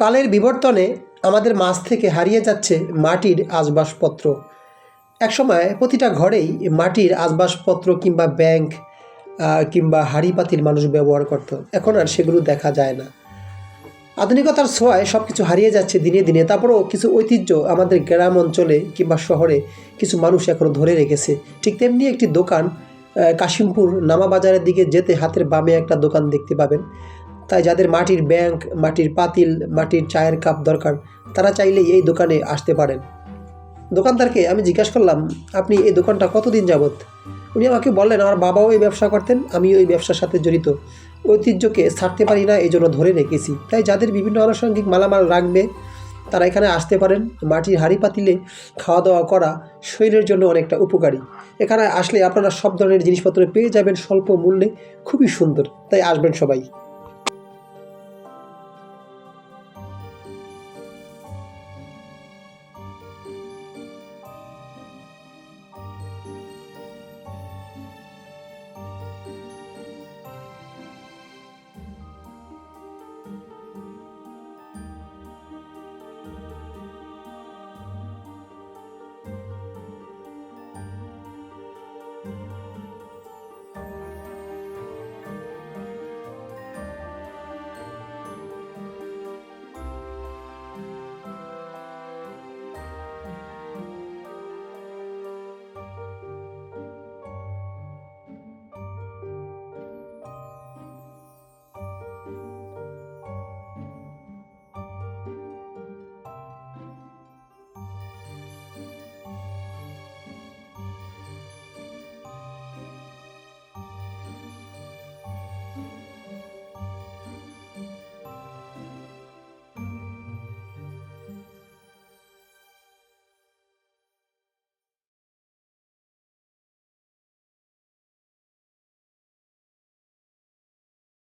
কালের বিবর্তনে আমাদের মাছ থেকে হারিয়ে যাচ্ছে মাটির আসবাবপত্র একসময় প্রতিটা ঘরেই মাটির আসবাবপত্র কিংবা ব্যাংক কিংবা হাঁড়ি পাতিল মানুষ ব্যবহার করত। এখন আর সেগুলো দেখা যায় না। আধুনিকতার ছোঁয়ায় সব কিছু হারিয়ে যাচ্ছে দিনে দিনে। তারপরেও কিছু ঐতিহ্য আমাদের গ্রাম অঞ্চলে কিংবা শহরে কিছু মানুষ এখনও ধরে রেখেছে। ঠিক তেমনি একটি দোকান কাশিমপুর নামা বাজারের দিকে যেতে হাতের বামে একটা দোকান দেখতে পাবেন। তাই যাদের মাটির ব্যাংক, মাটির পাতিল, মাটির চায়ের কাপ দরকার, তারা চাইলেই এই দোকানে আসতে পারেন। দোকানদারকে আমি জিজ্ঞাসা করলাম, আপনি এই দোকানটা কতদিন যাবৎ? উনি আমাকে বললেন, আমার বাবাও এই ব্যবসা করতেন, আমিও এই ব্যবসার সাথে জড়িত। ঐতিহ্যকে ছাড়তে পারি না এই জন্য ধরে রেখেছি। তাই যাদের বিভিন্ন আনুষঙ্গিক মালামাল রাখবে, তারা এখানে আসতে পারেন। মাটির হাঁড়ি পাতিলে খাওয়া দাওয়া করা শরীরের জন্য অনেকটা উপকারী। এখানে আসলে আপনারা সব ধরনের জিনিসপত্র পেয়ে যাবেন স্বল্প মূল্যে। খুবই সুন্দর। তাই আসবেন সবাই।